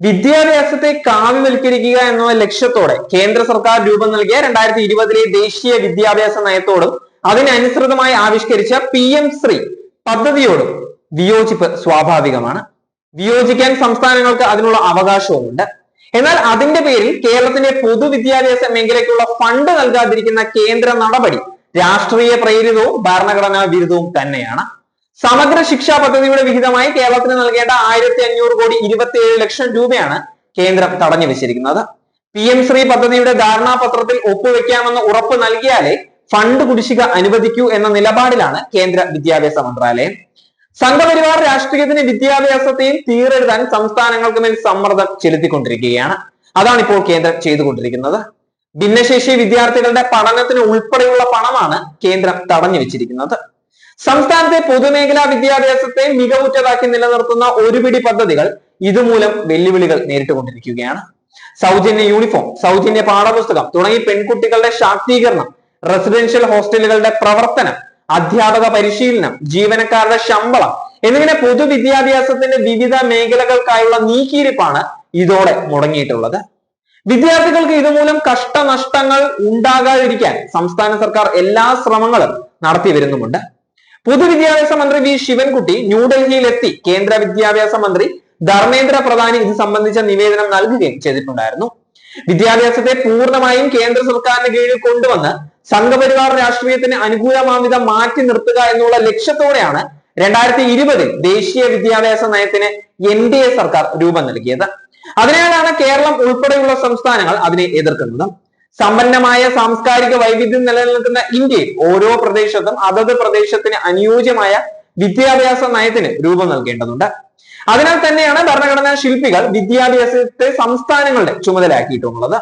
വിദ്യാഭ്യാസത്തെ കാവ്യവൽക്കരിക്കുക എന്ന ലക്ഷ്യത്തോടെ കേന്ദ്ര സർക്കാർ രൂപം നൽകിയ രണ്ടായിരത്തി ഇരുപതിലെ ദേശീയ വിദ്യാഭ്യാസ നയത്തോടും അതിനനുസൃതമായി ആവിഷ്കരിച്ച പി എം ശ്രീ പദ്ധതിയോടും വിയോജിപ്പ് സ്വാഭാവികമാണ്. വിയോജിക്കാൻ സംസ്ഥാനങ്ങൾക്ക് അതിനുള്ള അവകാശവുമുണ്ട്. എന്നാൽ അതിന്റെ പേരിൽ കേരളത്തിന്റെ പൊതുവിദ്യാഭ്യാസ മേഖലയ്ക്കുള്ള ഫണ്ട് നൽകാതിരിക്കുന്ന കേന്ദ്ര നടപടി രാഷ്ട്രീയ പ്രേരിതവും ഭരണഘടനാ വിരുദ്ധവും തന്നെയാണ്. സമഗ്ര ശിക്ഷാ പദ്ധതിയുടെ വിഹിതമായി കേരളത്തിന് നൽകേണ്ട ആയിരത്തി അഞ്ഞൂറ് കോടി ഇരുപത്തിയേഴ് ലക്ഷം രൂപയാണ് കേന്ദ്രം തടഞ്ഞു വെച്ചിരിക്കുന്നത്. പി എം ശ്രീ പദ്ധതിയുടെ ധാരണാപത്രത്തിൽ ഒപ്പുവെക്കാമെന്ന് ഉറപ്പ് നൽകിയാലേ ഫണ്ട് കുടിശ്ശിക അനുവദിക്കൂ എന്ന നിലപാടിലാണ് കേന്ദ്ര വിദ്യാഭ്യാസ മന്ത്രാലയം. സംഘപരിവാർ രാഷ്ട്രീയത്തിന് വിദ്യാഭ്യാസത്തെയും തീരെഴുതാൻ സംസ്ഥാനങ്ങൾക്ക് മേൽ സമ്മർദ്ദം ചെലുത്തിക്കൊണ്ടിരിക്കുകയാണ്. അതാണ് ഇപ്പോൾ കേന്ദ്രം ചെയ്തുകൊണ്ടിരിക്കുന്നത്. ഭിന്നശേഷി വിദ്യാർത്ഥികളുടെ പഠനത്തിന് ഉൾപ്പെടെയുള്ള പണമാണ് കേന്ദ്രം തടഞ്ഞു വെച്ചിരിക്കുന്നത്. സംസ്ഥാനത്തെ പൊതുമേഖലാ വിദ്യാഭ്യാസത്തെ മികവുറ്റതാക്കി നിലനിർത്തുന്ന ഒരുപിടി പദ്ധതികൾ ഇതുമൂലം വെല്ലുവിളികൾ നേരിട്ടുകൊണ്ടിരിക്കുകയാണ്. സൗജന്യ യൂണിഫോം സൗജന്യ പാഠപുസ്തകം തുടങ്ങി പെൺകുട്ടികളുടെ ശാക്തീകരണം റെസിഡൻഷ്യൽ ഹോസ്റ്റലുകളുടെ പ്രവർത്തനം അധ്യാപക പരിശീലനം ജീവനക്കാരുടെ ശമ്പളം എന്നിങ്ങനെ പൊതുവിദ്യാഭ്യാസത്തിന്റെ വിവിധ മേഖലകൾക്കായുള്ള നീക്കിയിരിപ്പാണ് ഇതോടെ മുടങ്ങിയിട്ടുള്ളത്. വിദ്യാർത്ഥികൾക്ക് ഇതുമൂലം കഷ്ടനഷ്ടങ്ങൾ ഉണ്ടാകാതിരിക്കാൻ സംസ്ഥാന സർക്കാർ എല്ലാ ശ്രമങ്ങളും നടത്തി വരുന്നുമുണ്ട് പൊതുവിദ്യാഭ്യാസ മന്ത്രി വി ശിവൻകുട്ടി ന്യൂഡൽഹിയിൽ എത്തി കേന്ദ്ര വിദ്യാഭ്യാസ മന്ത്രി ധർമ്മേന്ദ്ര പ്രധാനി ഇത് സംബന്ധിച്ച നിവേദനം നൽകുകയും ചെയ്തിട്ടുണ്ടായിരുന്നു. വിദ്യാഭ്യാസത്തെ പൂർണമായും കേന്ദ്ര സർക്കാരിന് കീഴിൽ കൊണ്ടുവന്ന് സംഘപരിവാർ രാഷ്ട്രീയത്തിന് അനുകൂലമാം വിധം മാറ്റി നിർത്തുക എന്നുള്ള ലക്ഷ്യത്തോടെയാണ് രണ്ടായിരത്തി ഇരുപതിൽ ദേശീയ വിദ്യാഭ്യാസ നയത്തിന് എൻ ഡി എ സർക്കാർ രൂപം നൽകിയത്. അതിനാലാണ് കേരളം ഉൾപ്പെടെയുള്ള സംസ്ഥാനങ്ങൾ അതിനെ എതിർക്കുന്നത്. സമ്പന്നമായ സാംസ്കാരിക വൈവിധ്യം നിലനിൽക്കുന്ന ഇന്ത്യയിൽ ഓരോ പ്രദേശത്തും അതത് പ്രദേശത്തിന് അനുയോജ്യമായ വിദ്യാഭ്യാസ നയത്തിന് രൂപം നൽകേണ്ടതുണ്ട്. അതിനാൽ തന്നെയാണ് ഭരണഘടനാ ശില്പികൾ വിദ്യാഭ്യാസത്തെ സംസ്ഥാനങ്ങളുടെ ചുമതലയാക്കിയിട്ടുള്ളത്.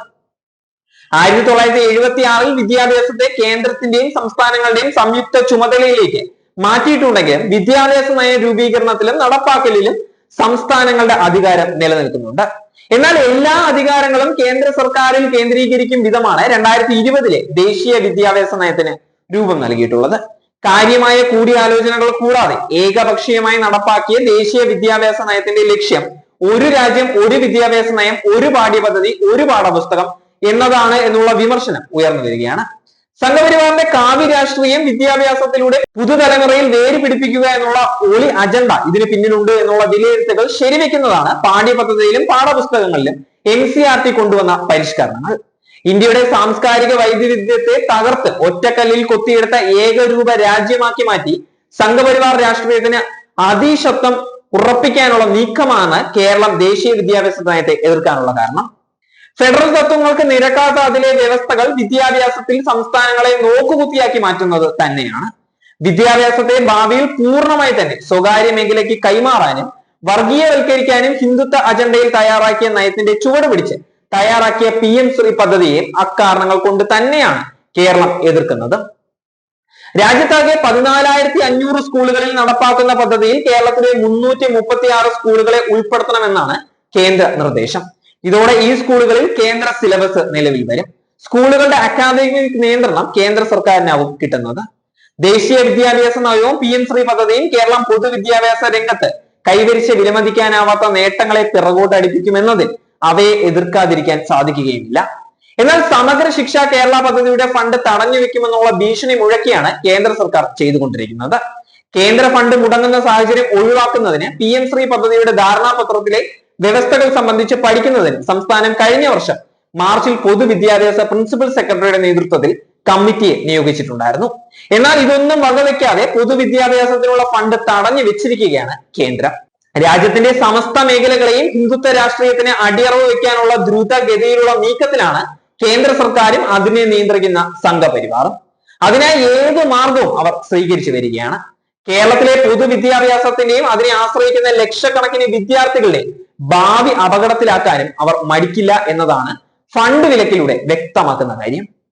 ആയിരത്തി തൊള്ളായിരത്തി എഴുപത്തി ആറിൽ വിദ്യാഭ്യാസത്തെ കേന്ദ്രത്തിന്റെയും സംസ്ഥാനങ്ങളുടെയും സംയുക്ത ചുമതലയിലേക്ക് മാറ്റിയിട്ടുണ്ടെങ്കിലും വിദ്യാഭ്യാസ നയ രൂപീകരണത്തിലും നടപ്പാക്കലിലും സംസ്ഥാനങ്ങളുടെ അധികാരം നിലനിൽക്കുന്നുണ്ട്. എന്നാൽ എല്ലാ അധികാരങ്ങളും കേന്ദ്ര സർക്കാരിൽ കേന്ദ്രീകരിക്കും വിധമാണ് രണ്ടായിരത്തി ഇരുപതിലെ ദേശീയ വിദ്യാഭ്യാസ നയത്തിന് രൂപം നൽകിയിട്ടുള്ളത്. കാര്യമായ കൂടിയാലോചനകൾ കൂടാതെ ഏകപക്ഷീയമായി നടപ്പാക്കിയ ദേശീയ വിദ്യാഭ്യാസ നയത്തിന്റെ ലക്ഷ്യം ഒരു രാജ്യം ഒരു വിദ്യാഭ്യാസ നയം ഒരു പാഠ്യപദ്ധതി ഒരു പാഠപുസ്തകം എന്നതാണ് എന്നുള്ള വിമർശനം ഉയർന്നു വരികയാണ്. സംഘപരിവാറിന്റെ കാവ്യ രാഷ്ട്രീയം വിദ്യാഭ്യാസത്തിലൂടെ പുതുതലമുറയിൽ വേര് പിടിപ്പിക്കുക എന്നുള്ള ഒളി അജണ്ട ഇതിന് പിന്നിലുണ്ട് എന്നുള്ള വിലയിരുത്തലുകൾ ശരിവെക്കുന്നതാണ് പാഠ്യപദ്ധതിയിലും പാഠപുസ്തകങ്ങളിലും എൻ സി ആർ ടി കൊണ്ടുവന്ന പരിഷ്കരണങ്ങൾ. ഇന്ത്യയുടെ സാംസ്കാരിക വൈവിധ്യത്തെ തകർത്ത് ഒറ്റക്കല്ലിൽ കൊത്തിയെടുത്ത ഏകരൂപ രാജ്യമാക്കി മാറ്റി സംഘപരിവാർ രാഷ്ട്രീയത്തിന് അതിശബ്ദം ഉറപ്പിക്കാനുള്ള നീക്കമാണ് കേരളം ദേശീയ വിദ്യാഭ്യാസ നയത്തെ എതിർക്കാനുള്ള കാരണം. ഫെഡറൽ തത്വങ്ങൾക്ക് നിരക്കാത്ത അതിലെ വ്യവസ്ഥകൾ വിദ്യാഭ്യാസത്തിൽ സംസ്ഥാനങ്ങളെ നോക്കുകുത്തിയാക്കി മാറ്റുന്നത് തന്നെയാണ്. വിദ്യാഭ്യാസത്തെ ഭാവിയിൽ പൂർണമായി തന്നെ സ്വകാര്യ മേഖലയ്ക്ക് കൈമാറാനും വർഗീയവൽക്കരിക്കാനും ഹിന്ദുത്വ അജണ്ടയിൽ തയ്യാറാക്കിയ നയത്തിന്റെ ചുവട് പിടിച്ച് തയ്യാറാക്കിയ പി എം ശ്രീ പദ്ധതിയെ അക്കാരണങ്ങൾ കൊണ്ട് തന്നെയാണ് കേരളം എതിർക്കുന്നത്. രാജ്യത്താകെ പതിനാലായിരത്തി അഞ്ഞൂറ് സ്കൂളുകളിൽ നടപ്പാക്കുന്ന പദ്ധതിയിൽ കേരളത്തിലെ മുന്നൂറ്റി മുപ്പത്തി ആറ് സ്കൂളുകളെ ഉൾപ്പെടുത്തണമെന്നാണ് കേന്ദ്ര നിർദ്ദേശം. ഇതോടെ ഈ സ്കൂളുകളിൽ കേന്ദ്ര സിലബസ് നിലവിൽ വരും. സ്കൂളുകളുടെ അക്കാദമിക് നിയന്ത്രണം കേന്ദ്ര സർക്കാരിനാവും കിട്ടുന്നത്. ദേശീയ വിദ്യാഭ്യാസ നയവും പി എം ശ്രീ പദ്ധതിയും കേരളം പൊതുവിദ്യാഭ്യാസ രംഗത്ത് കൈവരിച്ച് വിലമതിക്കാനാവാത്ത നേട്ടങ്ങളെ പിറകോട്ടടിപ്പിക്കുമെന്നതിൽ അവയെ എതിർക്കാതിരിക്കാൻ സാധിക്കുകയുമില്ല. എന്നാൽ സമഗ്ര ശിക്ഷ കേരള പദ്ധതിയുടെ ഫണ്ട് തടഞ്ഞു വെക്കുമെന്നുള്ള ഭീഷണി മുഴക്കിയാണ് കേന്ദ്ര സർക്കാർ ചെയ്തുകൊണ്ടിരിക്കുന്നത്. കേന്ദ്ര ഫണ്ട് മുടങ്ങുന്ന സാഹചര്യം ഒഴിവാക്കുന്നതിന് പി എം ശ്രീ പദ്ധതിയുടെ ധാരണാപത്രത്തിലെ വ്യവസ്ഥകൾ സംബന്ധിച്ച് പഠിക്കുന്നതിന് സംസ്ഥാനം കഴിഞ്ഞ വർഷം മാർച്ചിൽ പൊതുവിദ്യാഭ്യാസ പ്രിൻസിപ്പൽ സെക്രട്ടറിയുടെ നേതൃത്വത്തിൽ കമ്മിറ്റിയെ നിയോഗിച്ചിട്ടുണ്ടായിരുന്നു. എന്നാൽ ഇതൊന്നും വകവെക്കാതെ പൊതുവിദ്യാഭ്യാസത്തിനുള്ള ഫണ്ട് തടഞ്ഞു വെച്ചിരിക്കുകയാണ് കേന്ദ്രം. രാജ്യത്തിന്റെ സമസ്ത മേഖലകളെയും ഹിന്ദുത്വ രാഷ്ട്രീയത്തിന് അടിയറവ് വയ്ക്കാനുള്ള ദ്രുതഗതിയിലുള്ള നീക്കത്തിലാണ് കേന്ദ്ര സർക്കാരും അതിനെ നിയന്ത്രിക്കുന്ന സംഘപരിവാറും. അതിനായി ഏത് മാർഗവും അവർ സ്വീകരിച്ചു വരികയാണ്. കേരളത്തിലെ പൊതുവിദ്യാഭ്യാസത്തിന്റെയും അതിനെ ആശ്രയിക്കുന്ന ലക്ഷക്കണക്കിന് വിദ്യാർത്ഥികളുടെയും ഭാവി അപകടത്തിലാക്കാനും അവർ മടിക്കില്ല എന്നതാണ് ഫണ്ട് വിലക്കിലൂടെ വ്യക്തമാക്കുന്ന കാര്യം.